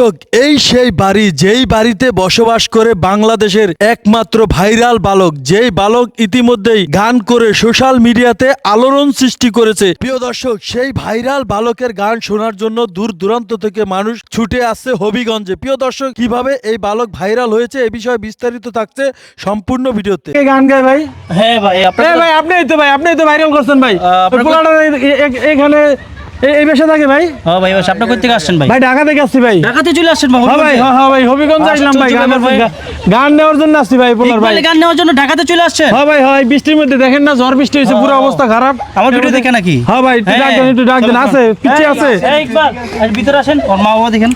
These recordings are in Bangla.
দর্শক এই সেই বাড়ি যেই বাড়িতে বসবাস করে বাংলাদেশের একমাত্র ভাইরাল বালক যেই বালক ইতিমধ্যেই গান করে সোশ্যাল মিডিয়াতে আলোড়ন সৃষ্টি করেছে। প্রিয় দর্শক সেই ভাইরাল বালকের গান শোনার জন্য দূর দূরান্ত থেকে মানুষ ছুটে আসছে হবিগঞ্জে। প্রিয় দর্শক কীভাবে এই বালক ভাইরাল হয়েছে এই বিষয়ে বিস্তারিত থাকছে সম্পূর্ণ ভিডিওতে। কে গান গায় ভাই? হ্যাঁ ভাই এ আপনার ভাই আপনি তো ভাই আপনিই তো ভাইরাল করছেন ভাই। এ- এ- এখানে এ- এই বেশে থাকে ভাই? হ্যাঁ ভাই আপনি কই থেকে আসছেন ভাই? ভাই ঢাকা থেকে আসছি ভাই। ঢাকাতে চলে আসছেন ভাই হ্যাঁ ভাই হ্যাঁ হ্যাঁ ভাই হবিগঞ্জ আসলাম ভাই গান নেওয়ার জন্য আসছি ভাই পোলার ভাই। গান নেওয়ার জন্য ঢাকাতে চলে আসছেন? হ্যাঁ ভাই হ্যাঁ বৃষ্টির মধ্যে দেখেন না ঝড় বৃষ্টি হয়েছে পুরো হ্যাঁ, অবস্থা খারাপ। আমার ভিডিও দেখে নাকি? হ্যাঁ ভাই একটু ডাক দেন একটু ডাক দেন আছে পিছিয়ে আছে। এই ইকবাল আর ভিতরে আসেন ওর মা বাবা দেখেন।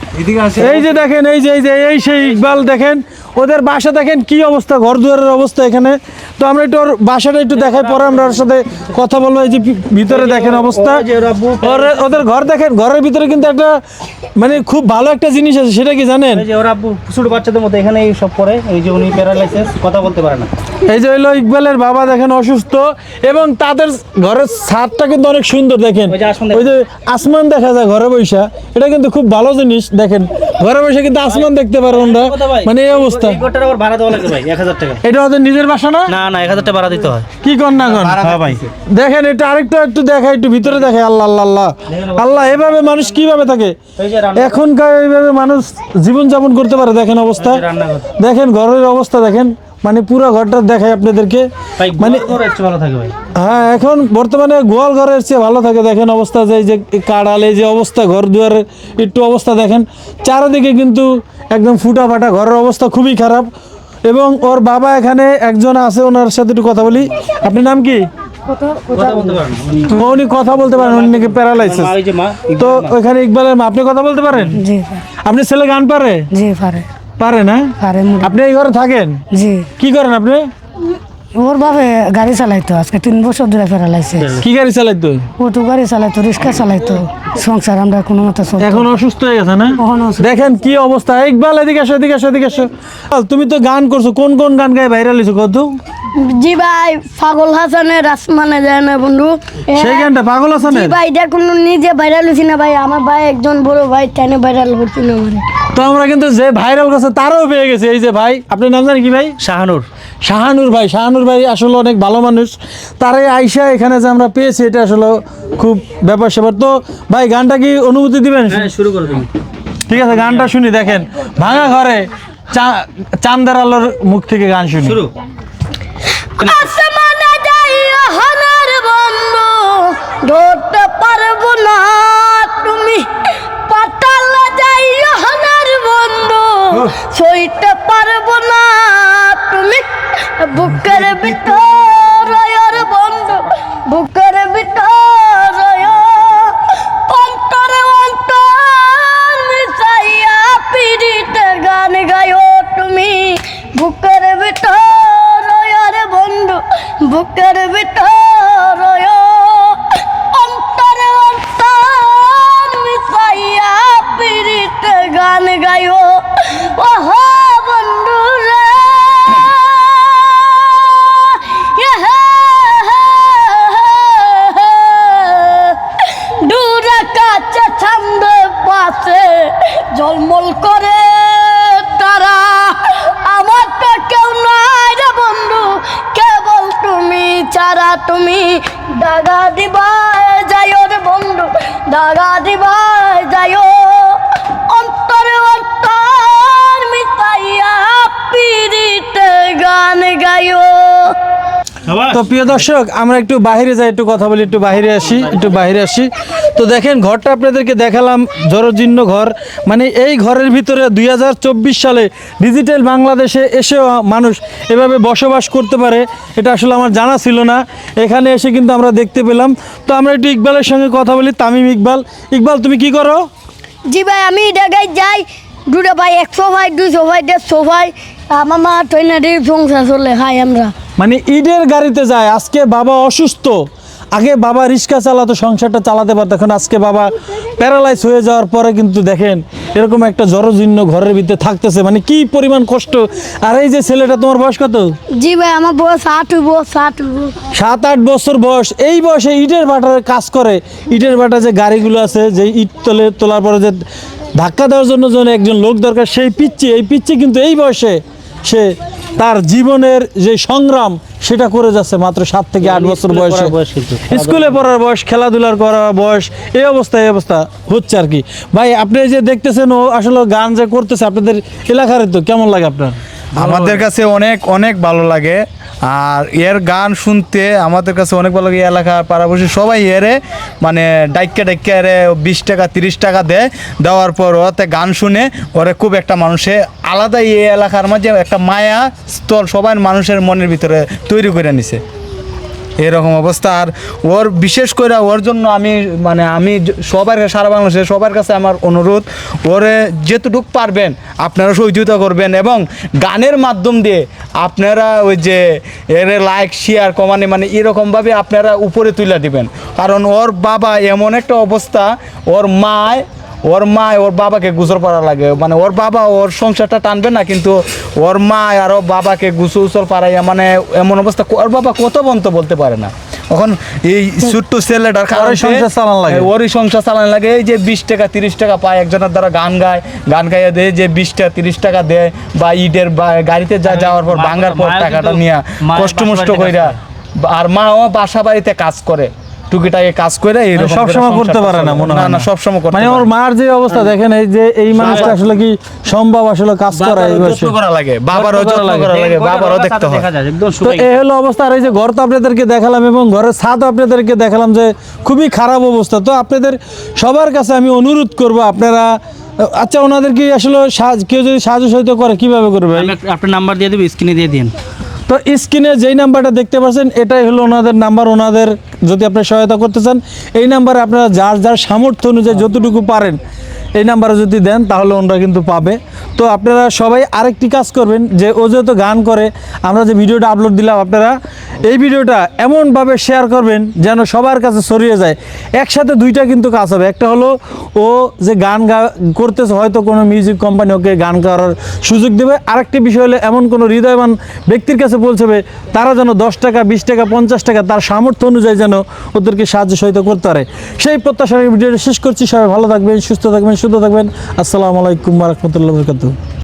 এই যে দেখেন এই যে এই যে এই সেই ইকবাল দেখেন ওদের বাসা দেখেন কি অবস্থা ঘর দুয়ারের অবস্থা এখানে। তো আমরা একটু ওর বাসাটা একটু দেখাই পরে আমরা ওর সাথে কথা বলব এই যে ভিতরে দেখেন অবস্থা। ওর- ওদের ঘর দেখেন ঘরের ভিতরে কিন্তু একটা মানে খুব ভালো একটা জিনিস আছে সেটা কি জানেন? এই যে ওর আব্বু ছোট বাচ্চাদের মতো এখানে এই সব করে এই যে উনি প্যারালাইসিস কথা বলতে পারে না। এই যে হইল ইকবালের বাবা দেখেন অসুস্থ এবং তাদের ঘরের ছাদটা কিন্তু অনেক সুন্দর দেখেন। ওই যে আসমান দেখা যায় ঘরে বৈশা এটা কিন্তু খুব ভালো জিনিস দেখেন। ঘরে বসে কিন্তু আসমান দেখতে পারো আমরা মানে এই অবস্থা। এই ঘরটার আবার ভাড়া দেওয়া লাগে ভাই এক হাজার টাকা। এটা ওদের নিজের বাসা না? না না এক হাজার টাকা ভাড়া দিতে হয়। কি কর না কর? হ্যাঁ ভাই। দেখেন এটা আরেকটু একটু দেখা একটু ভিতরে দেখে আল্লাহ আল্লাহ আল্লাহ। আল্লাহ এভাবে মানুষ কীভাবে থাকে? এখনকার এইভাবে মানুষ জীবন যাপন করতে পারে দেখেন অবস্থা। দেখেন ঘরের অবস্থা দেখেন। মানে পুরো ঘরটা দেখায় আপনাদেরকে। মানে হ্যাঁ এখন বর্তমানে গোয়াল ঘরের চেয়ে ভালো থাকে দেখেন অবস্থা যে এই যে কাড়াল যে অবস্থা ঘর দুয়ারের একটু অবস্থা দেখেন। চারিদিকে কিন্তু একদম ফুটা ফাটা ঘরের অবস্থা খুবই খারাপ। এবং ওর বাবা এখানে একজন আছে ওনার সাথে একটু কথা বলি। আপনার নাম কি? উনি কথা বলতে পারেন উনি নাকি প্যারালাইসিস তো ওইখানে ইকবালের মা আপনি কথা বলতে পারেন? জি আপনি ছেলে গান পারে? জি পারে। পারে না? পারে আপনি এই ঘরে থাকেন? জি। কি করেন আপনি? ওর বাপে গাড়ি চালাইতো আজকে তিন বছর ধরে ফেরালাইছে কি গাড়ি চালাইতো? অটো গাড়ি চালাইতো রিক্সা চালাইতো। সংসার আমরা কোনো মতো চলতো এখন অসুস্থ হয়ে গেছে না? দেখেন কি অবস্থা। ইকবাল এদিকে আসো এদিকে আসো এদিকে আসো। তুমি তো গান করছ। কোন কোন গান গায়ে ভাইরাল হয়েছো কত? জি ভাই পাগল হাসানের আসমানে যায় না বন্ধু। সেই গানটা পাগল জি ভাই এটা কোনো নিজে ভাইরাল হয়েছি না ভাই? আমার ভাই একজন বড় ভাই টানে ভাইরাল না তো আমরা কিন্তু যে ভাইরাল করছে তারও পেয়ে গেছে। এই যে ভাই আপনার নাম জানি কি ভাই? শাহানুর। শাহানুর ভাই শাহানুর ভাই আসলে অনেক ভালো মানুষ। তারাই আইসা এখানে যে আমরা পেয়েছি এটা আসলে খুব ব্যাপার স্যাপার। তো ভাই গানটা কি অনুমতি দিবেন? হ্যাঁ শুরু করো তুমি ঠিক আছে গানটা শুনি দেখেন। ভাঙা ঘরে চান্দের আলোর মুখ থেকে গান শুনি। শুরু। ধরতে পারব না তুমি। পাতালে যাই হানার বন্ধু সইতে বুকের ভিতর বন্ধু, বুকের ভিতর অন্তরে অন্তর মিশাইয়া পিড়িতে গান গায়ো তুমি। বুকের ভিতর বন্ধু, বুকের ভিতর অন্তরে অন্তর মিশাইয়া পিড়িতে গান গায়ো। ওহ জলমল করে তারা। আমার তো কেউ নাই রে বন্ধু, কেবল তুমি ছাড়া তুমি। দাগা দিবা যাই রে বন্ধু, দাগা তো প্রিয় দর্শক, আমরা একটু বাইরে যাই, একটু কথা বলি, একটু বাইরে আসি, একটু বাইরে আসি। তো দেখেন, ঘরটা আপনাদেরকে দেখালাম, জরজীর্ণ ঘর। মানে এই ঘরের ভিতরে দুই হাজার চব্বিশ সালে ডিজিটাল বাংলাদেশে এসেও মানুষ এভাবে বসবাস করতে পারে, এটা আসলে আমার জানা ছিল না। এখানে এসে কিন্তু আমরা দেখতে পেলাম। তো আমরা একটু ইকবালের সঙ্গে কথা বলি, তামিম ইকবাল। ইকবাল, তুমি কি করো? জি ভাই, আমি জায়গায় যাই। দুটো ভাই একশো ভাই দুশো ভাই দেড়শো ভাই আমার মা ট্রেনারি সংসার চলে খাই আমরা। মানে ঈদের গাড়িতে যায় আজকে বাবা অসুস্থ। আগে বাবা রিক্সা চালাতো সংসারটা চালাতে পারতো এখন আজকে বাবা প্যারালাইজ হয়ে যাওয়ার পরে কিন্তু দেখেন এরকম একটা জরজীর্ণ ঘরের ভিতরে থাকতেছে। মানে কি পরিমাণ কষ্ট। আর এই যে ছেলেটা তোমার বয়স কত? জি ভাই আমার বয়স হইব ষাট হইব সাত আট বছর বয়স। এই বয়সে ইটের ভাটার কাজ করে। ইটের ভাটা যে গাড়িগুলো আছে যে ইট তোলে তোলার পরে যে ধাক্কা দেওয়ার জন্য যেন একজন লোক দরকার সেই পিচ্ছি এই পিচ্ছি কিন্তু এই বয়সে সে তার জীবনের যে সংগ্রাম সেটা করে যাচ্ছে মাত্র সাত থেকে আট বছর স্কুলে বয়সে। বয়স স্কুলে পড়ার বয়স খেলাধুলার করার বয়স এই অবস্থা এই অবস্থা হচ্ছে আর কি। ভাই আপনি যে দেখতেছেন ও আসলে গান যে করতেছে আপনাদের এলাকার তো কেমন লাগে আপনার? আমাদের কাছে অনেক অনেক ভালো লাগে। আর এর গান শুনতে আমাদের কাছে অনেক ভালো লাগে এলাকার পাড়াপড়শি সবাই এরে মানে ডাইকে ডাইকে এরে বিশ টাকা, তিরিশ টাকা দেয়, দেওয়ার পর ওতে গান শুনে ওরে খুব একটা মানুষে আলাদা এই এলাকার মাঝে একটা মায়া স্থল সবাই মানুষের মনের ভিতরে তৈরি করে নিছে। এরকম অবস্থা। আর ওর বিশেষ করে ওর জন্য আমি মানে আমি সবার কাছে- সারা বাংলাদেশে সবার কাছে আমার অনুরোধ, ওরে যেতটুক পারবেন আপনারা সহযোগিতা করবেন এবং গানের মাধ্যম দিয়ে আপনারা ওই যে এর লাইক শেয়ার কমানি মানে এরকমভাবে আপনারা উপরে তুলে দিবেন। কারণ ওর বাবা এমন একটা অবস্থা, ওর মায় ওর মা ওর বাবাকে গুজর পাড়া লাগে। মানে ওর বাবা ওর সংসারটা টানবে না কিন্তু ওর মা আর ওর বাবাকে গুসু উসল পাড়াইয়া মানে এমন অবস্থা ওর বাবা কত বন্ত বলতে পারে না। এখন এই ছোট্ট ছেলেটার কারণে সংসার চালান লাগে। ওরই সংসার চালান লাগে। এই যে বিশ টাকা তিরিশ টাকা পায় একজনের দ্বারা গান গায় গান গাইয়া দেয় যে বিশ টাকা তিরিশ টাকা দেয় বা ইটের বা গাড়িতে যা যাওয়ার পর ভাঙার পর টাকাটা নিয়ে কষ্ট মষ্ট কইরা আর মাও বাসা বাড়িতে কাজ করে। টুকিটাকে কাজ করে এইরকম করে মানে সবসময় করতে পারে না মনে হয় না সবসময় করতে মানে ওর মার যে অবস্থা দেখেন এই যে এই মানুষটা আসলে কি সম্ভব আসলে কাজ করা এই বয়সে? করা লাগে বাবারও যত্ন করা লাগে। বাবারও দেখতে হয়। তো এই হলো অবস্থা আর এই যে ঘর তো আপনাদেরকে দেখালাম এবং ঘরের ছাদ আপনাদেরকে দেখালাম যে খুবই খারাপ অবস্থা। তো আপনাদের সবার কাছে আমি অনুরোধ করব আপনারা আচ্ছা ওনাদের কি আসলে সাহায্য- কেউ যদি সাহায্য সহায়তা করে কীভাবে করবে? আমি আপনার নাম্বার দিয়ে দেবো স্ক্রিনে দিয়ে দিন। তো স্ক্রিনে যেই নাম্বারটা দেখতে পাচ্ছেন, এটাই হলো ওনাদের নাম্বার। ওনাদের যদি আপনি সহায়তা করতে চান, এই নাম্বারে আপনারা যার যার সামর্থ্য অনুযায়ী যতটুকু পারেন, এই নাম্বারে যদি দেন, তাহলে ওনারা কিন্তু পাবে। তো আপনারা সবাই আরেকটি কাজ করবেন, যে ও যেহেতু গান করে, আমরা যে ভিডিওটা আপলোড দিলাম, আপনারা এই ভিডিওটা এমনভাবে শেয়ার করবেন যেন সবার কাছে ছড়িয়ে যায়। একসাথে দুইটা কিন্তু কাজ হবে। একটা হলো, ও যে গান গা, করতেছে, হয়তো কোনো মিউজিক কোম্পানি ওকে গান করার সুযোগ দেবে। আরেকটি বিষয় হলো, এমন কোনো হৃদয়বান ব্যক্তির কাছে পৌঁছবে, তারা যেন দশ টাকা, বিশ টাকা, পঞ্চাশ টাকা তার সামর্থ্য অনুযায়ী যেন ওদেরকে সাহায্য সহায়তা করতে পারে। সেই প্রত্যাশার ভিডিওটা শেষ করছি। সবাই ভালো থাকবেন, সুস্থ থাকবেন সুস্থ থাকবেন। আসসালামু আলাইকুম রহমতুল্লাহ